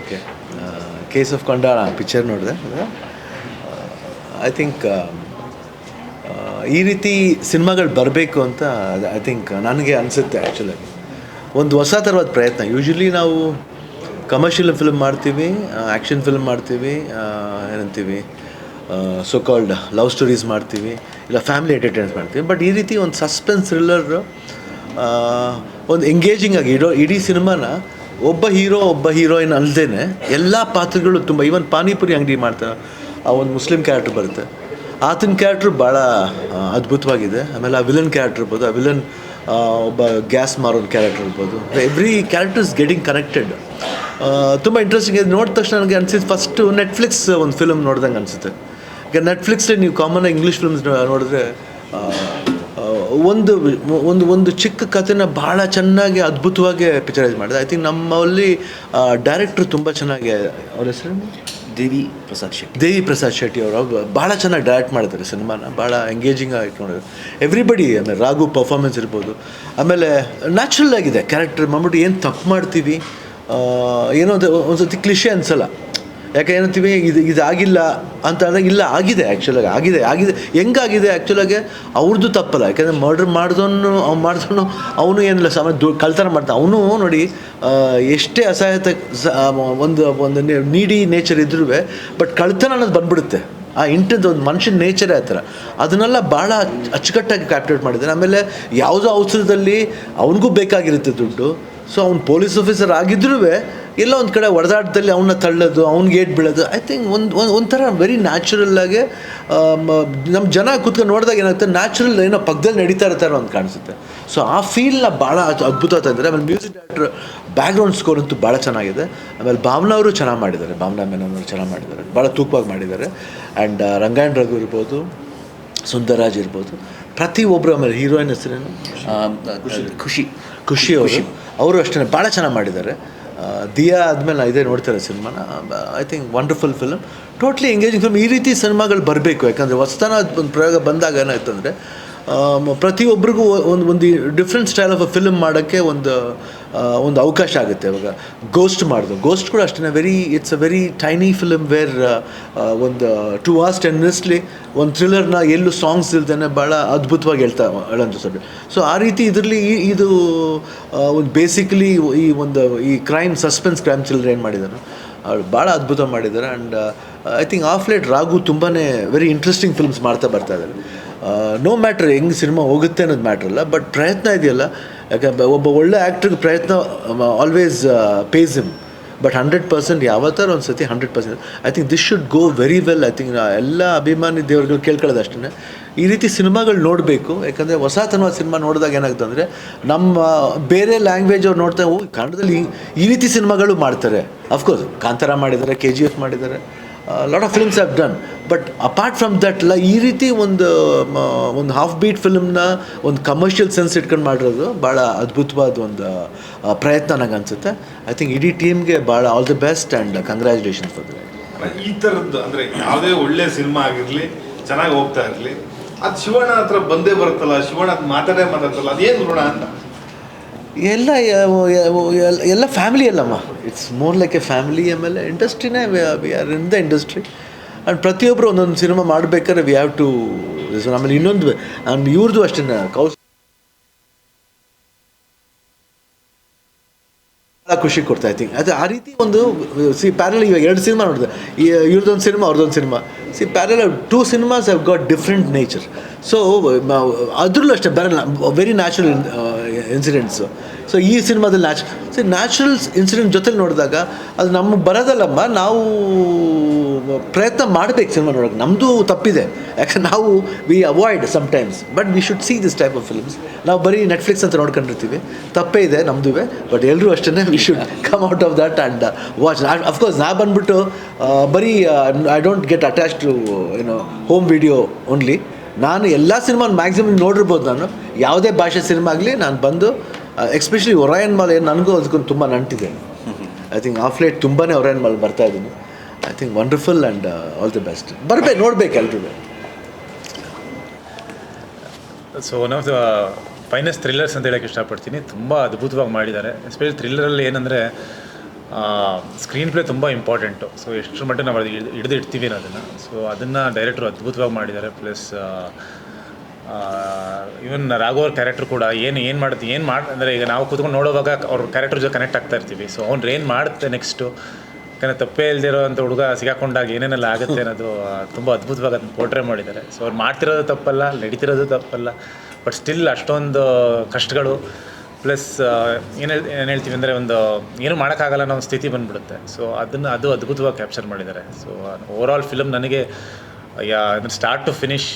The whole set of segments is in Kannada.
Okay case of Kondana picture ನೋಡಿದೆ. ಐ ಥಿಂಕ್ ಈ ರೀತಿ ಸಿನಿಮಾಗಳು ಬರಬೇಕು ಅಂತ ಐ ಥಿಂಕ್ ನನಗೆ ಅನಿಸುತ್ತೆ ಆ್ಯಕ್ಚುಲಿ ಒಂದು ಹೊಸ ಥರವಾದ ಪ್ರಯತ್ನ. ಯೂಶ್ವಲಿ ನಾವು ಕಮರ್ಷಿಯಲ್ ಫಿಲ್ಮ್ ಮಾಡ್ತೀವಿ ಆ್ಯಕ್ಷನ್ ಫಿಲ್ಮ್ ಮಾಡ್ತೀವಿ ಏನಂತೀವಿ ಸೊ ಕಾಲ್ಡ್ ಲವ್ ಸ್ಟೋರೀಸ್ ಮಾಡ್ತೀವಿ, ಇಲ್ಲ ಫ್ಯಾಮಿಲಿ ಎಂಟರ್ಟೈನ್ಮೆಂಟ್ ಮಾಡ್ತೀವಿ. ಬಟ್ ಈ ರೀತಿ ಒಂದು ಸಸ್ಪೆನ್ಸ್ ಥ್ರಿಲ್ಲರ್ ಒಂದು ಎಂಗೇಜಿಂಗ್ ಆಗಿ ಇಡೋ ಇಡೀ ಸಿನಿಮಾನ ಒಬ್ಬ ಹೀರೋ, ಒಬ್ಬ ಹೀರೋಯಿನ್ ಅಲ್ಲದೇ ಎಲ್ಲ ಪಾತ್ರಗಳು ತುಂಬ ಈವನ್ ಪಾನಿಪುರಿ ಅಂಗಡಿ ಮಾಡ್ತಾರೆ ಆ ಒಂದು ಮುಸ್ಲಿಂ ಕ್ಯಾರೆಕ್ಟ್ರ್ ಬರುತ್ತೆ. ಆತನ ಕ್ಯಾರೆಕ್ಟ್ರ್ ಭಾಳ ಅದ್ಭುತವಾಗಿದೆ. ಆಮೇಲೆ ಆ ವಿಲನ್ ಕ್ಯಾರೆಕ್ಟರ್ ಇರ್ಬೋದು, ಆ ವಿಲನ್ ಒಬ್ಬ ಗ್ಯಾಸ್ ಮಾರೋನ್ ಕ್ಯಾರೆಕ್ಟರ್ ಇರ್ಬೋದು. Every character is getting connected ತುಂಬ ಇಂಟ್ರೆಸ್ಟಿಂಗ್ ಇದೆ ನೋಡಿದ ತಕ್ಷಣ ನನಗೆ ಅನಿಸಿದ್ದು ಫಸ್ಟು ನೆಟ್ಫ್ಲಿಕ್ಸ್ ಒಂದು ಫಿಲ್ಮ್ ನೋಡ್ದಂಗೆ ಅನಿಸುತ್ತೆ. ಈಗ ನೆಟ್ಫ್ಲಿಕ್ಸಲ್ಲಿ ನೀವು ಕಾಮನ್ ಇಂಗ್ಲೀಷ್ ಫಿಲ್ಮ್ಸ್ ನೋಡಿದ್ರೆ ಒಂದು ಒಂದು ಒಂದು ಚಿಕ್ಕ ಕಥೆನ ಭಾಳ ಚೆನ್ನಾಗಿ ಅದ್ಭುತವಾಗಿ ಪಿಕ್ಚರೈಸ್ ಮಾಡಿದೆ. ಐ ಥಿಂಕ್ ನಮ್ಮಲ್ಲಿ ಡೈರೆಕ್ಟ್ರು ತುಂಬ ಚೆನ್ನಾಗಿ ಅವ್ರ ಹೆಸರು ದೇವಿ ಪ್ರಸಾದ್ ಶೆಟ್ಟಿ. ದೇವಿ ಪ್ರಸಾದ್ ಶೆಟ್ಟಿ ಅವರು. ಭಾಳ ಚೆನ್ನಾಗಿ ಡೈರೆಕ್ಟ್ ಮಾಡಿದ್ದಾರೆ ಸಿನಿಮಾನ. ಭಾಳ ಎಂಗೇಜಿಂಗ್ ಆಗಿ ಇಟ್ಕೊಂಡಿದ್ದಾರೆ ಎವ್ರಿಬಡಿ ಆಮೇಲೆ ರಾಘು ಪರ್ಫಾರ್ಮೆನ್ಸ್ ಇರ್ಬೋದು. ಆಮೇಲೆ ನ್ಯಾಚುರಲ್ ಆಗಿದೆ. ಕ್ಯಾರೆಕ್ಟರ್ ಮಾಡ್ಬಿಟ್ಟು ಏನು ತಪ್ಪು ಮಾಡ್ತೀವಿ? ಏನೋ ಒಂದು ಒಂದು ಸತಿ ಕ್ಲಿಷೆ ಅನ್ಸಲ್ಲ. ಯಾಕೆ ಏನಂತೀವಿ ಇದು ಇದಾಗಿಲ್ಲ ಅಂತ ಅಂದಾಗ ಇಲ್ಲ, ಆಗಿದೆ ಆ್ಯಕ್ಚುಲಾಗಿ ಆಗಿದೆ ಆಗಿದೆ, ಹೆಂಗಾಗಿದೆ ಆ್ಯಕ್ಚುಲಾಗೆ ಅವ್ರದ್ದು ತಪ್ಪಲ್ಲ. ಯಾಕೆಂದರೆ ಮರ್ಡ್ರ್ ಮಾಡಿದವನು, ಅವ್ನು ಮಾಡಿದವನು, ಅವನು ಏನಿಲ್ಲ, ಸಾಮಾನ್ಯ ದು, ಕಳ್ತನ ಮಾಡ್ತಾನೆ. ಅವನು ನೋಡಿ ಎಷ್ಟೇ ಅಸಹಾಯತೆ ಒಂದು ಒಂದು ನೀಡಿ ನೇಚರ್ ಇದ್ರೂ ಬಟ್ ಕಳ್ತನ ಅನ್ನೋದು ಬಂದ್ಬಿಡುತ್ತೆ. ಆ ಇಂಟದ್ದು ಒಂದು ಮನುಷ್ಯನ ನೇಚರೇ ಆ ಥರ. ಅದನ್ನೆಲ್ಲ ಭಾಳ ಅಚ್ಚುಕಟ್ಟಾಗಿ ಕ್ಯಾಪ್ಟೇಟ್ ಮಾಡಿದ್ದಾರೆ. ಆಮೇಲೆ ಯಾವುದೋ ಅವಸರದಲ್ಲಿ ಅವನಿಗೂ ಬೇಕಾಗಿರುತ್ತೆ ದುಡ್ಡು. ಸೊ ಅವ್ನು ಪೊಲೀಸ್ ಆಫೀಸರ್ ಆಗಿದ್ರೂ ಎಲ್ಲ ಒಂದು ಕಡೆ ಹೊಡೆದಾಟದಲ್ಲಿ ಅವನ್ನ ತಳ್ಳೋದು ಅವ್ನಿಗೆ ಏಟ್ ಬೀಳೋದು ಐ ಥಿಂಕ್ ಒಂದು ಒಂದು ಒಂಥರ ವೆರಿ ನ್ಯಾಚುರಲ್ಲಾಗೆ ನಮ್ಮ ಜನ ಕೂತ್ಕೊಂಡು ನೋಡಿದಾಗ ಏನಾಗುತ್ತೆ ನ್ಯಾಚುರಲ್ ಏನೋ ಪಕ್ಕದಲ್ಲಿ ನಡೀತಾ ಇರ್ತಾರೋ ಅಂತ ಕಾಣಿಸುತ್ತೆ. ಸೊ ಆ ಫೀಲ್ನ ಭಾಳ ಅದ್ಭುತ ತಂದರೆ ಆಮೇಲೆ ಮ್ಯೂಸಿಕ್ ಡೈರೆಕ್ಟ್ರ್ ಬ್ಯಾಕ್ಗ್ರೌಂಡ್ ಸ್ಕೋರ್ ಅಂತೂ ಭಾಳ ಚೆನ್ನಾಗಿದೆ. ಆಮೇಲೆ ಭಾವನಾ ಅವರು ಚೆನ್ನಾಗಿ ಮಾಡಿದ್ದಾರೆ ಭಾವನಾ ಮೆನನ್ ಅವರು ಚೆನ್ನಾಗಿ ಮಾಡಿದ್ದಾರೆ ಭಾಳ ತೂಕವಾಗಿ ಮಾಡಿದ್ದಾರೆ. ಆ್ಯಂಡ್ ರಂಗಾಯಣ್ ರಘು ಇರ್ಬೋದು ಸುಂದರಾಜ್ ಇರ್ಬೋದು ಪ್ರತಿಯೊಬ್ಬರು ಆಮೇಲೆ ಹೀರೋಯಿನ್ ಹೆಸರೇನು? ಖುಷಿ. ಖುಷಿ. ಅವರು. ಅವರು ಅಷ್ಟೇ ಭಾಳ ಚೆನ್ನಾಗಿ ಮಾಡಿದ್ದಾರೆ. ದಿಯಾ ಆದಮೇಲೆ ಇದೇ ನೋಡ್ತಾರೆ ಸಿನಿಮಾನ. I think wonderful film totally engaging film ಈ ರೀತಿ ಸಿನಿಮಾಗಳು ಬರಬೇಕು. ಯಾಕಂದರೆ ಹೊಸತನ ಒಂದು ಪ್ರಯೋಗ ಬಂದಾಗ ಏನಾಯ್ತು ಅಂದರೆ ಪ್ರತಿಯೊಬ್ಬರಿಗೂ ಒಂದು ಒಂದು different style of a film ಮಾಡೋಕ್ಕೆ ಒಂದು ಒಂದು ಅವಕಾಶ ಆಗುತ್ತೆ ಇವಾಗ. ಗೋಸ್ಟ್ ಮಾಡೋದು. ಗೋಸ್ಟ್ ಕೂಡ ಅಷ್ಟೇ very it's a very tiny film where ಒಂದು ಟು ಅವರ್ಸ್ ಟೆನ್ ಮಿನಿಟ್ಸ್ಲಿ ಒಂದು ಥ್ರಿಲ್ಲರ್ನ ಎಲ್ಲೂ ಸಾಂಗ್ಸ್ ಇಲ್ದೇ ಭಾಳ ಅದ್ಭುತವಾಗಿ ಹೇಳ್ತಾ ಹೇಳೋಂಥ ಸಬ್ಜೆಕ್ಟ್. ಸೊ ಆ ರೀತಿ ಇದರಲ್ಲಿ ಇದು ಒಂದು ಬೇಸಿಕಲಿ ಈ ಒಂದು, ಈ ಕ್ರೈಮ್ ಸಸ್ಪೆನ್ಸ್ ಕ್ರೈಮ್ ಥ್ರಿಲ್ಲರ್ ಏನು ಮಾಡಿದ್ದಾರೆ ಅವ್ರು ಭಾಳ ಅದ್ಭುತ ಮಾಡಿದ್ದಾರೆ and I think of late Raghu ತುಂಬಾ ವೆರಿ ಇಂಟ್ರೆಸ್ಟಿಂಗ್ ಫಿಲ್ಮ್ಸ್ ಮಾಡ್ತಾ ಬರ್ತಾ ಇದ್ದಾರೆ ನೋ ಮ್ಯಾಟ್ರ್ ಹೆಂಗೆ ಸಿನಿಮಾ ಹೋಗುತ್ತೆ ಅನ್ನೋದು ಮ್ಯಾಟ್ರಲ್ಲ ಬಟ್ ಪ್ರಯತ್ನ ಇದೆಯಲ್ಲ. ಯಾಕಂದ್ರೆ ಒಬ್ಬ ಒಳ್ಳೆ ಆ್ಯಕ್ಟ್ರಿಗೆ ಪ್ರಯತ್ನ always pays him but hundred percent ಯಾವತ್ತಾರು ಒಂದು ಸತಿ hundred percent I think this should go very well I think ಎಲ್ಲ ಅಭಿಮಾನಿ ದೇವರುಗಳು ಕೇಳ್ಕೊಳ್ಳೋದು ಅಷ್ಟೇ ಈ ರೀತಿ ಸಿನಿಮಾಗಳು ನೋಡಬೇಕು. ಯಾಕಂದರೆ ಹೊಸತನವಾದ ಸಿನಿಮಾ ನೋಡಿದಾಗ ಏನಾಗುತ್ತೆ ಅಂದರೆ ನಮ್ಮ ಬೇರೆ ಲ್ಯಾಂಗ್ವೇಜ್ ಅವ್ರು ನೋಡ್ತಾ ಕನ್ನಡದಲ್ಲಿ ಈ ರೀತಿ ಸಿನಿಮಾಗಳು ಮಾಡ್ತಾರೆ. ಅಫ್ಕೋರ್ಸ್ ಕಾಂತಾರ ಮಾಡಿದ್ದಾರೆ ಕೆ ಜಿ ಎಫ್ ಮಾಡಿದ್ದಾರೆ. Lot of films have done but apart from that ಲ, ಈ ರೀತಿ ಒಂದು ಒಂದು ಹಾಫ್ ಬೀಟ್ ಫಿಲ್ಮ್ನ ಒಂದು ಕಮರ್ಷಿಯಲ್ ಸೆನ್ಸ್ ಇಟ್ಕೊಂಡು ಮಾಡಿರೋದು ಭಾಳ ಅದ್ಭುತವಾದ ಒಂದು ಪ್ರಯತ್ನ ನನಗೆ ಅನಿಸುತ್ತೆ. ಐ ಥಿಂಕ್ ಇಡೀ ಟೀಮ್ಗೆ ಭಾಳ all the best and congratulations for ಈ ಥರದ್ದು ಅಂದರೆ ಯಾವುದೇ ಒಳ್ಳೆಯ ಸಿನಿಮಾ ಆಗಿರಲಿ, ಚೆನ್ನಾಗಿ ಹೋಗ್ತಾ ಇರಲಿ, ಅದು ಶಿವಣ್ಣ ಹತ್ರ ಬಂದೇ ಬರುತ್ತಲ್ಲ, ಶಿವಣ್ಣ ಮಾತಾಡೇ ಮಾತಾಡ್ತಲ್ಲ, ಅದೇನು ಋಣ ಅಂತ? ಎಲ್ಲ ಎಲ್ಲ ಫ್ಯಾಮಿಲಿ ಅಲ್ಲಮ್ಮ. It's more like a family ಆಮೇಲೆ ಇಂಡಸ್ಟ್ರಿನೇ we are in the industry and ಪ್ರತಿಯೊಬ್ಬರು ಒಂದೊಂದು ಸಿನಿಮಾ ಮಾಡಬೇಕಾದ್ರೆ ವಿ ಹ್ಯಾವ್ ಟು ಆಮೇಲೆ ಇನ್ನೊಂದು ಆ್ಯಂಡ್ ಇವ್ರದ್ದು ಅಷ್ಟೇ ಕೌಸ್ ಭಾಳ ಖುಷಿ ಕೊಡ್ತಾ ಇದ್ದೀನಿ. ಅದು ಆ ರೀತಿ ಒಂದು ಸಿ ಪ್ಯಾರಲ್ ಇವಾಗ ಎರಡು ಸಿನಿಮಾ ನೋಡಿದೆ. ಇವ್ರದ್ದೊಂದು ಸಿನಿಮಾ ಅವ್ರದ್ದೊಂದು cinema see parallel two cinemas have got different nature so ಅದರಲ್ಲೂ ಅಷ್ಟೇ ಬರಲ್ಲ ವೆರಿ ನ್ಯಾಚುರಲ್ ಇನ್ಸಿಡೆಂಟ್ಸು ಸೊ ಈ ಸಿನಿಮಾದಲ್ಲಿ ನ್ಯಾಚ್ ಸೊ ನ್ಯಾಚುರಲ್ ಇನ್ಸಿಡೆಂಟ್ ಜೊತೆಲಿ ನೋಡಿದಾಗ ಅದು ನಮಗೆ ಬರೋದಲ್ಲಮ್ಮ ನಾವು ಪ್ರಯತ್ನ ಮಾಡಬೇಕು ಸಿನಿಮಾ ನೋಡೋಕೆ. ನಮ್ಮದು ತಪ್ಪಿದೆ. ಯಾಕಂದ್ರೆ ನಾವು we avoid sometimes but we should see this type of films ನಾವು ಬರೀ ನೆಟ್ಫ್ಲಿಕ್ಸ್ ಅಂತ ನೋಡ್ಕೊಂಡಿರ್ತೀವಿ. ತಪ್ಪೇ ಇದೆ ನಮ್ಮದು ಬಟ್ ಎಲ್ಲರೂ ಅಷ್ಟೇ we should come out of that and watch of course ನಾ ಬಂದ್ಬಿಟ್ಟು ಆ, ಬರೀ I don't get attach to ಏನೋ ಹೋಮ್ ವಿಡಿಯೋ ಓನ್ಲಿ ನಾನು ಎಲ್ಲ ಸಿನಿಮಾ ಮ್ಯಾಕ್ಸಿಮಮ್ ನೋಡಿರ್ಬೋದು ನಾನು. ಯಾವುದೇ ಭಾಷೆ ಸಿನಿಮಾ ಆಗಲಿ ನಾನು ಬಂದು ಎಸ್ಪೆಷಲಿ ಒರಾಯನ್ ಮಾಲ್ ಏನು ನನಗೂ ಅದಕ್ಕೊಂದು ತುಂಬ ನಂಟಿದೆ. ಐ ಥಿಂಕ್ ಆಫ್ ಲೇಟ್ ತುಂಬಾ ಒರಾಯನ್ ಮಾಲ್ ಬರ್ತಾ ಇದ್ದೀನಿ. I think wonderful and all the best ಬರಬೇಕು, ನೋಡ್ಬೇಕು ಎಲ್ರಿಗೂ so one of the finest thrillers ಅಂತ ಹೇಳಕ್ಕೆ ಇಷ್ಟಪಡ್ತೀನಿ. ತುಂಬ ಅದ್ಭುತವಾಗಿ ಮಾಡಿದ್ದಾರೆ. ಎಸ್ಪೆಷಲಿ ಥ್ರಿಲ್ಲರಲ್ಲಿ ಏನಂದರೆ ಸ್ಕ್ರೀನ್ ಪ್ಲೇ ತುಂಬ ಇಂಪಾರ್ಟೆಂಟು ಸೊ ಎಷ್ಟರ ಮಟ್ಟ ನಾವು ಹಿಡ್ದು ಇಡ್ತೀವಿ ಅದನ್ನು ಸೊ ಅದನ್ನು ಡೈರೆಕ್ಟ್ರು ಅದ್ಭುತವಾಗಿ ಮಾಡಿದ್ದಾರೆ. ಪ್ಲಸ್ ಇವನ್ ರಾಘವ್ ಕ್ಯಾರೆಕ್ಟರ್ ಕೂಡ ಏನು ಏನು ಮಾಡುತ್ತೆ, ಏನು ಮಾಡಿ, ಅಂದರೆ ಈಗ ನಾವು ಕೂತ್ಕೊಂಡು ನೋಡುವಾಗ ಅವ್ರ ಕ್ಯಾರೆಕ್ಟರ್ ಜೊತೆ ಕನೆಕ್ಟ್ ಆಗ್ತಾ ಇರ್ತೀವಿ. ಸೊ ಅವ್ನು ಏನು ಮಾಡುತ್ತೆ ನೆಕ್ಸ್ಟು ಯಾಕಂದರೆ ತಪ್ಪೇ ಇಲ್ದಿರೋ ಅಂಥ ಹುಡುಗ ಸಿಗಾಕೊಂಡಾಗ ಏನೇನೆಲ್ಲ ಆಗುತ್ತೆ ಅನ್ನೋದು ತುಂಬ ಅದ್ಭುತವಾಗಿ ಅದನ್ನ ಪೋಟ್ರೆ ಮಾಡಿದ್ದಾರೆ. ಸೊ ಅವ್ರು ಮಾಡ್ತಿರೋದು ತಪ್ಪಲ್ಲ, ನಡೀತಿರೋದು ತಪ್ಪಲ್ಲ. ಬಟ್ ಸ್ಟಿಲ್ ಅಷ್ಟೊಂದು ಕಷ್ಟಗಳು ಪ್ಲಸ್ ಏನು ಏನು ಹೇಳ್ತೀವಿ ಅಂದರೆ ಒಂದು, ಏನು ಮಾಡೋಕ್ಕಾಗಲ್ಲ ಅನ್ನೋ ಒಂದು ಸ್ಥಿತಿ ಬಂದ್ಬಿಡುತ್ತೆ. ಸೊ ಅದನ್ನು, ಅದು ಅದ್ಭುತವಾಗಿ ಕ್ಯಾಪ್ಚರ್ ಮಾಡಿದ್ದಾರೆ. ಸೊ ಓವರ್ ಆಲ್ ಫಿಲಮ್ ನನಗೆ, ಯಾ ಸ್ಟಾರ್ಟ್ ಟು ಫಿನಿಶ್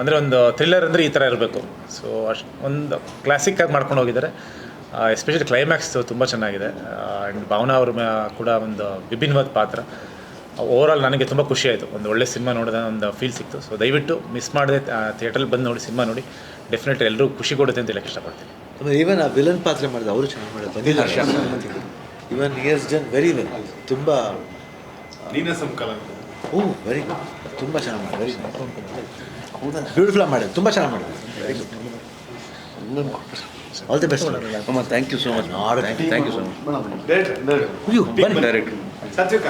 ಅಂದರೆ ಒಂದು ಥ್ರಿಲ್ಲರ್ ಅಂದರೆ ಈ ಥರ ಇರಬೇಕು. ಸೊ ಅಷ್ಟು, ಒಂದು ಕ್ಲಾಸಿಕ್ಕಾಗಿ ಮಾಡ್ಕೊಂಡು ಹೋಗಿದ್ದಾರೆ. ಎಸ್ಪೆಷಲಿ ಕ್ಲೈಮ್ಯಾಕ್ಸ್ ತುಂಬ ಚೆನ್ನಾಗಿದೆ. ಆ್ಯಂಡ್ ಭಾವನಾ ಅವ್ರ ಕೂಡ ಒಂದು ವಿಭಿನ್ನವಾದ ಪಾತ್ರ. ಓವರ್ ನನಗೆ ತುಂಬ ಖುಷಿ ಆಯಿತು. ಒಂದು ಒಳ್ಳೆ ಸಿನಿಮಾ ನೋಡಿದ ಒಂದು ಫೀಲ್ ಸಿಕ್ತು. ಸೊ ದಯವಿಟ್ಟು ಮಿಸ್ ಮಾಡದೆ ಥಿಯೇಟ್ರಲ್ಲಿ ಬಂದು ನೋಡಿ, ಸಿನಿಮಾ ನೋಡಿ. ಡೆಫಿನೆಟ್ಲಿ ಎಲ್ಲರೂ ಖುಷಿ ಕೊಡುತ್ತೆ ಅಂತ ಹೇಳಕ್ಕೆ ಇಷ್ಟಪಡ್ತೀನಿ. ಆಮೇಲೆ ಈವನ್ ಆ ವಿಲನ್ ಪಾತ್ರ ಮಾಡಿದ ಅವರು ಚೆನ್ನಾಗಿ ಮಾಡಿದ್ರು ಬಂದಿದ್ದಾರೆ even years done very well ತುಂಬ ನೀನಸಂ ಕಲಂಕ ಓ ವೆರಿ ಗುಡ್ ತುಂಬ ಚೆನ್ನಾಗಿ ಮಾಡಿ ವೆರಿ ಬ್ಯೂಟಿಫುಲ್ ಮಾಡಿದ್ರು ತುಂಬ ಚೆನ್ನಾಗಿ ಮಾಡಿದ್ರು very good all the best ಅಮ್ಮ thank you so much thank you so much director ಅಯ್ಯೋ ಬನ್ನಿ ಡೈರೆಕ್ಟ್ ಸತ್ವಿಕ